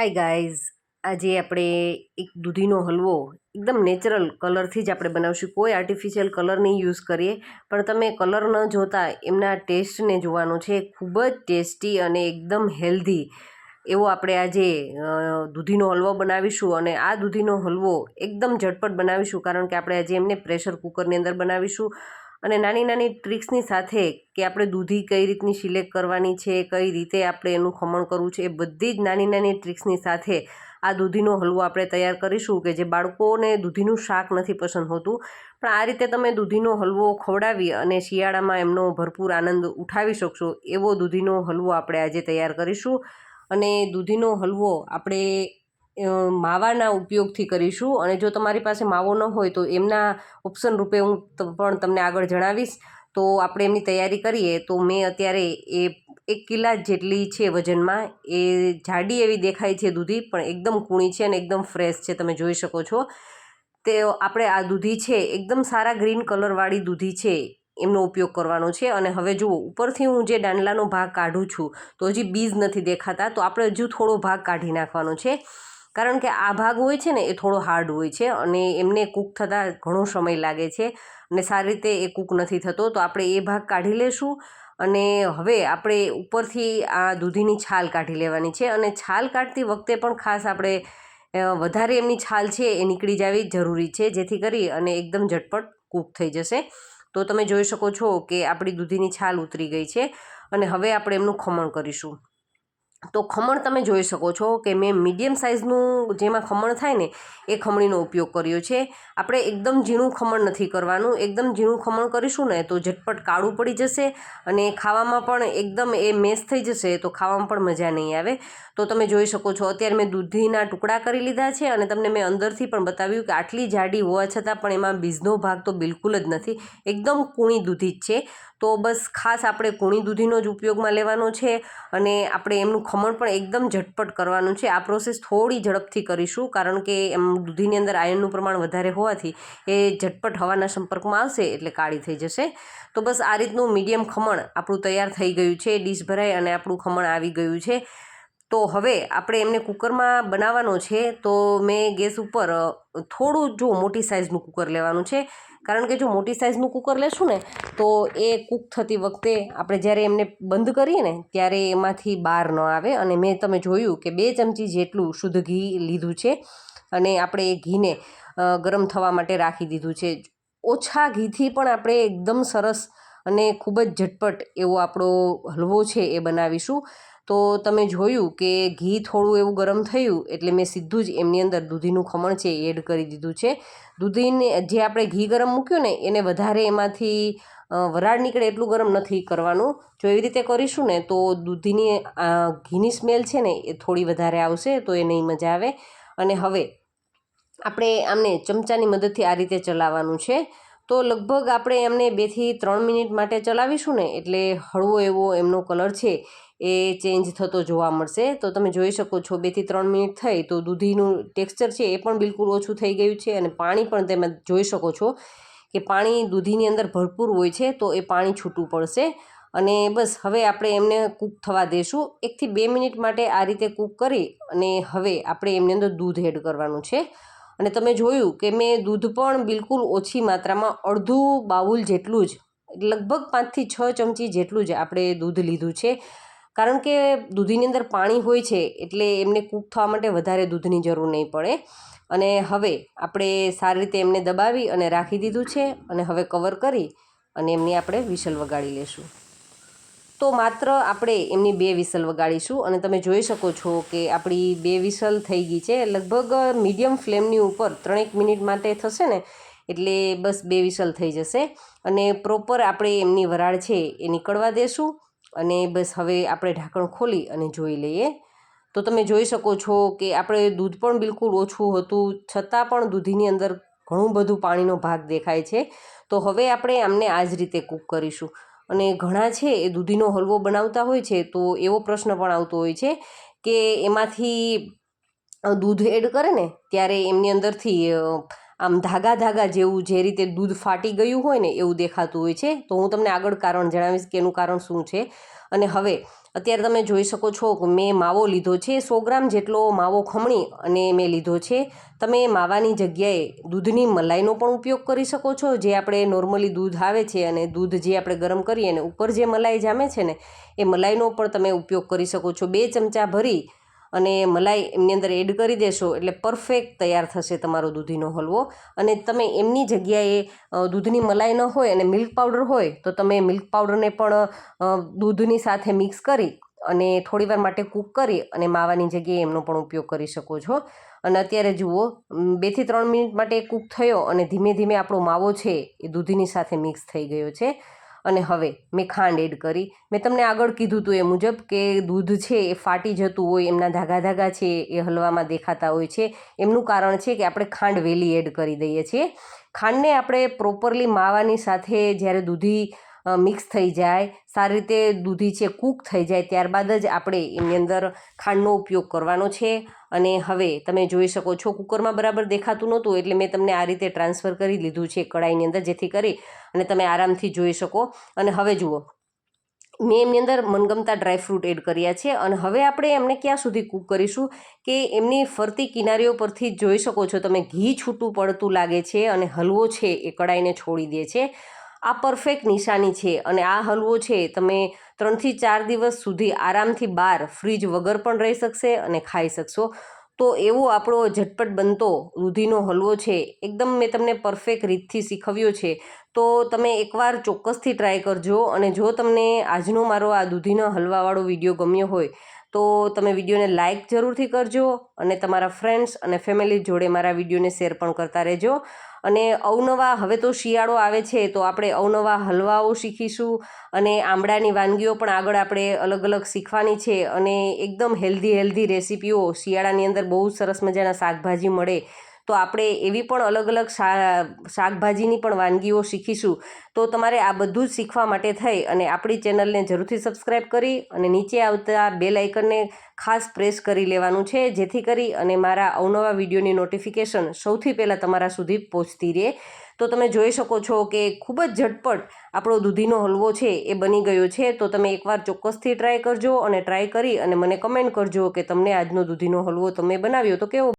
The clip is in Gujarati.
હાય ગાઈઝ આજે આપણે એક દૂધીનો હલવો, એકદમ નેચરલ કલરથી જ આપણે બનાવશું. કોઈ આર્ટિફિશિયલ કલર નહીં યુઝ કરીએ, પણ તમે કલર ન જોતા એમના ટેસ્ટને જોવાનો છે. ખૂબ જ ટેસ્ટી અને એકદમ હેલ્ધી એવો આપણે આજે દૂધીનો હલવો બનાવીશું અને આ દૂધીનો હલવો એકદમ ઝટપટ બનાવીશું, કારણ કે આપણે આજે એમને પ્રેશર કુકરની અંદર બનાવીશું. અને નાની નાની ટ્રિક્સની સાથે કે આપણે દૂધી કઈ રીતની સિલેક્ટ કરવાની છે, કઈ રીતે આપણે એનું ખમણ કરવું છે, એ બધી જ નાની નાની ટ્રિક્સની સાથે આ દૂધીનો હલવો આપણે તૈયાર કરીશું કે જે બાળકોને દૂધીનું શાક નથી પસંદ હોતું. પણ આ રીતે તમે દૂધીનો હલવો ખવડાવી અને શિયાળામાં એમનો ભરપૂર આનંદ ઉઠાવી શકશો, એવો દૂધીનો હલવો આપણે આજે તૈયાર કરીશું. અને દૂધીનો હલવો આપણે માવાના ઉપયોગથી કરીશું. અને જો તમારી પાસે માવો ન હોય તો એમના ઓપ્શન રૂપે હું પણ તમને આગળ જણાવીશ. તો આપણે એમની તૈયારી કરીએ. તો મેં અત્યારે એ એક કિલા જેટલી છે વજનમાં. એ જાડી એવી દેખાય છે દૂધી, પણ એકદમ કૂણી છે અને એકદમ ફ્રેશ છે. તમે જોઈ શકો છો. તે આપણે આ દૂધી છે, એકદમ સારા ગ્રીન કલરવાળી દૂધી છે, એમનો ઉપયોગ કરવાનો છે. અને હવે જુઓ, ઉપરથી હું જે ડાંડલાનો ભાગ કાઢું છું, તો હજી બીજ નથી દેખાતા. તો આપણે હજુ થોડો ભાગ કાઢી નાખવાનો છે. કારણ કે આ ભાગ હોય છે ને એ થોડો હાર્ડ હોય છે અને એમને કૂક થતાં ઘણો સમય લાગે છે અને સારી રીતે એ કૂક નથી થતો, તો આપણે એ ભાગ કાઢી લેશું. અને હવે આપણે ઉપરથી આ દૂધીની છાલ કાઢી લેવાની છે અને છાલ કાઢતી વખતે પણ ખાસ આપણે વધારે એમની છાલ છે એ નીકળી જવી જરૂરી છે, જેથી કરી અને એકદમ ઝટપટ કૂક થઈ જશે. તો તમે જોઈ શકો છો કે આપણી દૂધીની છાલ ઉતરી ગઈ છે અને હવે આપણે એમનું ખમણ કરીશું. તો ખમણ તમે જોઈ શકો છો કે મેં મીડિયમ સાઇઝનું જેમાં ખમણ થાય ને, એ ખમણીનો ઉપયોગ કર્યો છે. આપણે એકદમ ઝીણું ખમણ નથી કરવાનું. એકદમ ઝીણું ખમણ કરીશું ને તો ઝટપટ કાળું પડી જશે અને ખાવામાં પણ એકદમ એ મેસ થઈ જશે તો ખાવામાં પણ મજા નહીં આવે. તો તમે જોઈ શકો છો, અત્યારે મેં દૂધીના ટુકડા કરી લીધા છે અને તમને મેં અંદરથી પણ બતાવ્યું કે આટલી જાડી હોવા છતાં પણ એમાં બીજનો ભાગ તો બિલકુલ જ નથી. એકદમ કૂણી દૂધી જ છે. તો બસ ખાસ આપણે કૂણી દૂધીનો જ ઉપયોગમાં લેવાનો છે અને આપણે એમનું ખમણ પણ એકદમ ઝટપટ કરવાનું છે. આ પ્રોસેસ થોડી ઝડપથી કરીશું, કારણ કે એમ દૂધીની અંદર આયનનું પ્રમાણ વધારે હોવાથી એ ઝટપટ હવાના સંપર્કમાં આવશે એટલે કાળી થઈ જશે. તો બસ આ રીતનું મીડિયમ ખમણ આપણું તૈયાર થઈ ગયું છે. ડીશ ભરાઈ અને આપણું ખમણ આવી ગયું છે. તો હવે આપણે એમને કુકરમાં બનાવવાનો છે, તો મેં ગેસ ઉપર થોડું જો મોટી સાઇઝનું કુકર લેવાનું છે. કારણ કે જો મોટી સાઇઝનું કુકર લેશું ને, તો એ કૂક થતી વખતે આપણે જ્યારે એમને બંધ કરીએ ને, ત્યારે એમાંથી બહાર ન આવે. અને મેં તમે જોયું કે બે ચમચી જેટલું શુદ્ધ ઘી લીધું છે. અને આપણે એ ઘીને ગરમ થવા માટે રાખી દીધું છે. ઓછા ઘીથી પણ આપણે એકદમ સરસ અને ખૂબ જ ઝટપટ એવો આપણો હલવો છે એ બનાવીશું. તો તમે જોયું કે ઘી થોડું એવું ગરમ થયું એટલે મેં સીધું જ એમની અંદર દૂધીનું ખમણ છે એ એડ કરી દીધું છે. દૂધીને જે આપણે ઘી ગરમ મૂક્યું ને એને વધારે એમાંથી વરાળ નીકળે એટલું ગરમ નથી કરવાનું. જો એવી રીતે કરીશું ને તો દૂધીની ઘીની સ્મેલ છે ને એ થોડી વધારે આવશે તો એ નહીં મજા આવે. અને હવે આપણે આમને ચમચાની મદદથી આ રીતે ચલાવવાનું છે. તો લગભગ આપણે એમને બેથી ત્રણ મિનિટ માટે ચલાવીશું ને, એટલે હળવો એવો એમનો કલર છે એ ચેન્જ થતો જોવા મળશે. તો તમે જોઈ શકો છો બેથી ત્રણ મિનિટ થઈ તો દૂધીનું ટેક્સચર છે એ પણ બિલકુલ ઓછું થઈ ગયું છે અને પાણી પણ તમે જોઈ શકો છો કે પાણી દૂધીની અંદર ભરપૂર હોય છે તો એ પાણી છૂટું પડશે. અને બસ હવે આપણે એમને કૂક થવા દેશું. એકથી બે મિનિટ માટે આ રીતે કૂક કરી અને હવે આપણે એમની અંદર દૂધ એડ કરવાનું છે. અને તમે જોયું કે મેં દૂધ પણ બિલકુલ ઓછી માત્રામાં અડધું બાઉલ જેટલું જ, લગભગ પાંચથી છ ચમચી જેટલું જ આપણે દૂધ લીધું છે. કારણ કે દૂધીની અંદર પાણી હોય છે, એટલે એમને કૂક થવા માટે વધારે દૂધની જરૂર નહીં પડે. અને હવે આપણે સારી રીતે એમને દબાવી અને રાખી દીધું છે અને હવે કવર કરી અને એમની આપણે વિસલ વગાડી લેશું. તો માત્ર આપણે એમની બે વિસલ વગાડીશું અને તમે જોઈ શકો છો કે આપણી બે વિસલ થઈ ગઈ છે. લગભગ મીડિયમ ફ્લેમની ઉપર ત્રણેક મિનિટ માટે થશે ને, એટલે બસ બે વિસલ થઈ જશે. અને પ્રોપર આપણે એમની વરાળ છે એ નીકળવા દેશું અને બસ હવે આપણે ઢાંકણ ખોલી અને જોઈ લઈએ. તો તમે જોઈ શકો છો કે આપણે દૂધ પણ બિલકુલ ઓછું હતું, છતાં પણ દૂધીની અંદર ઘણું બધું પાણીનો ભાગ દેખાય છે. તો હવે આપણે આમને આ જ રીતે કૂક કરીશું. અને ઘણા છે એ દૂધીનો હલવો બનાવતા હોય છે, તો એવો પ્રશ્ન પણ આવતો હોય છે કે એમાંથી દૂધ એડ કરે ને ત્યારે એમની અંદરથી આમ ધાગા ધાગા જેવું જે રીતે દૂધ ફાટી ગયું હોય ને એવું દેખાતું હોય છે. તો હું તમને આગળ કારણ જણાવીશ કે એનું કારણ શું છે. અને હવે અત્યારે તમે જોઈ શકો છો મેં માવો લીધો છે, સો ગ્રામ જેટલો માવો ખમણી અને મેં લીધો છે. તમે માવાની જગ્યાએ દૂધની મલાઈનો પણ ઉપયોગ કરી શકો છો. જે આપણે નોર્મલી દૂધ આવે છે અને દૂધ જે આપણે ગરમ કરીએ અને ઉપર જે મલાઈ જામે છે ને, એ મલાઈનો પણ તમે ઉપયોગ કરી શકો છો. બે ચમચા ભરી અને મલાઈ એમની અંદર એડ કરી દેશો એટલે પરફેક્ટ તૈયાર થશે તમારો દૂધીનો હલવો. અને તમે એમની જગ્યાએ દૂધની મલાઈ ન હોય અને મિલ્ક પાવડર હોય, તો તમે મિલ્ક પાવડરને પણ દૂધની સાથે મિક્સ કરી અને થોડીવાર માટે કૂક કરી અને માવાની જગ્યાએ એમનો પણ ઉપયોગ કરી શકો છો. અને અત્યારે જુઓ બેથી ત્રણ મિનિટ માટે કૂક થયો અને ધીમે ધીમે આપણો માવો છે એ દૂધીની સાથે મિક્સ થઈ ગયો છે. અને હવે મેં ખાંડ એડ કરી. મેં તમને આગળ કીધું હતું એ મુજબ કે દૂધ છે એ ફાટી જતું હોય, એમના ધાગા ધાગા છે એ હલવામાં દેખાતા હોય છે. એમનું કારણ છે કે આપણે ખાંડ વહેલી એડ કરી દઈએ છીએ. ખાંડને આપણે પ્રોપરલી માવાની સાથે જ્યારે દૂધી મિક્સ થઈ જાય, સારી રીતે દૂધી છે, કૂક થઈ જાય, ત્યારબાદ જ આપણે એની અંદર ખાંડનો ઉપયોગ કરવાનો છે. અને હવે તમે જોઈ શકો છો, કુકરમાં બરાબર દેખાતું નહોતું, એટલે મેં તમને આ રીતે ટ્રાન્સફર કરી લીધું છે કડાઈની અંદર, જેથી કરી અને તમે આરામથી જોઈ શકો. અને હવે જુઓ, મેં એમની અંદર મનગમતા ડ્રાયફ્રૂટ એડ કર્યા છે. અને હવે આપણે એમને ક્યાં સુધી કૂક કરીશું કે એમની ફરતી કિનારીઓ પરથી જોઈ શકો છો તમે, ઘી છૂટું પડતું લાગે છે અને હલવો છે એ કડાઈને છોડી દે છે. આ પરફેક્ટ નિશાની છે અને આ હલવો છે. તમે ત્રણથી ચાર દિવસ સુધી આરામથી બહાર ફ્રીજ વગર પણ રહી શકશે અને ખાઈ શકશો. તો એવો આપણો ઝટપટ બનતો દૂધીનો હલવો છે. એકદમ મેં તમને પરફેક્ટ રીતથી શીખવ્યો છે. તો તમે એકવાર ચોક્કસથી ટ્રાય કરજો અને જો તમને આજનો મારો આ દૂધીનો હલવાવાળો વીડિયો ગમ્યો હોય તો તમે વિડીયોને લાઇક જરૂરથી કરજો અને તમારા ફ્રેન્ડ્સ અને ફેમિલી જોડે મારા વિડીયોને શેર પણ કરતા રહેજો. અને અવનવા, હવે તો શિયાળો આવે છે, તો આપણે અવનવા હલવાઓ શીખીશું અને આંબળાની વાનગીઓ પણ આગળ આપણે અલગ અલગ શીખવાની છે અને એકદમ હેલ્ધી હેલ્ધી રેસીપીઓ શિયાળાની અંદર બહુ સરસ મજાના શાકભાજી મળે તો આપણે એવી પણ અલગ અલગ શાકભાજીની પણ વાનગીઓ શીખીશું. તો તમારે આ બધું જ શીખવા માટે થઈ અને આપણી ચેનલને જરૂરથી સબસ્ક્રાઈબ કરી અને નીચે આવતા બે લાઇકનને ખાસ પ્રેસ કરી લેવાનું છે, જેથી કરી અને મારા અવનવા વિડીયોની નોટિફિકેશન સૌથી પહેલાં તમારા સુધી પહોંચતી રહે. તો તમે જોઈ શકો છો કે ખૂબ જ ઝટપટ આપણો દૂધીનો હલવો છે, એ બની ગયો છે. તો તમે એકવાર ચોક્કસથી ટ્રાય કરજો અને ટ્રાય કરી અને મને કમેન્ટ કરજો કે તમને આજનો દૂધીનો હલવો તમે બનાવ્યો. તો કેવો